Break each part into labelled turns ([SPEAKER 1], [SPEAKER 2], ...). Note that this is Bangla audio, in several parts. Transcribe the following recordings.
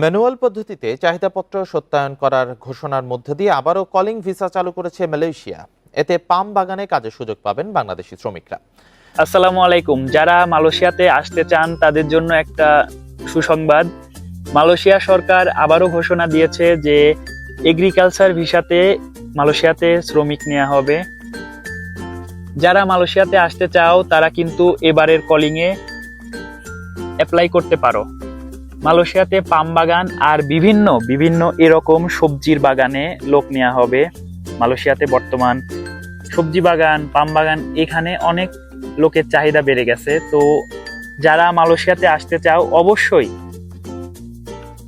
[SPEAKER 1] ম্যানুয়াল পদ্ধতিতে চাহিদাপত্র সত্যায়ন করার ঘোষণার মধ্য দিয়ে আবারও কলিং ভিসা চালু করেছে মালয়েশিয়া। এতে পাম বাগানে কাজের সুযোগ পাবেন বাংলাদেশি শ্রমিকরা।
[SPEAKER 2] আসসালামু আলাইকুম। যারা মালয়েশিয়াতে আসতে চান, তাদের জন্য একটা সুসংবাদ। মালয়েশিয়া সরকার আবারও ঘোষণা দিয়েছে যে এগ্রিকালচার ভিসাতে মালয়েশিয়াতে শ্রমিক নেওয়া হবে। যারা মালয়েশিয়াতে আসতে চাও, তারা কিন্তু এবারের কলিংয়ে অ্যাপ্লাই করতে পারো। মালয়েশিয়াতে পাম বাগান আর বিভিন্ন বিভিন্ন এরকম সবজির বাগানে লোক নেওয়া হবে। মালয়েশিয়াতে বর্তমান সবজি বাগান, পাম বাগান, এখানে অনেক লোকের চাহিদা বেড়ে গেছে। তো যারা মালয়েশিয়াতে আসতে চাও, অবশ্যই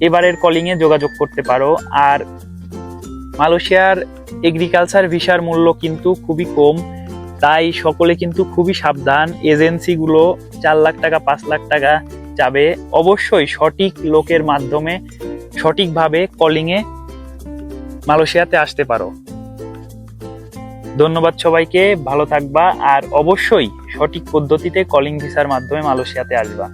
[SPEAKER 2] এবারের কলিংয়ে যোগাযোগ করতে পারো। আর মালয়েশিয়ার এগ্রিকালচার ভিসার মূল্য কিন্তু খুবই কম। তাই সকলে কিন্তু খুবই সাবধান। এজেন্সিগুলো চার লাখ টাকা, পাঁচ লাখ টাকা যাবে, অবশ্যই সঠিক লোকের মাধ্যমে, সঠিকভাবে কলিংয়ে মালয়েশিয়াতে আসতে পারো। ধন্যবাদ সবাইকে, ভালো থাকবা, আর অবশ্যই সঠিক পদ্ধতিতে কলিং ভিসার মাধ্যমে মালয়েশিয়াতে আসবা।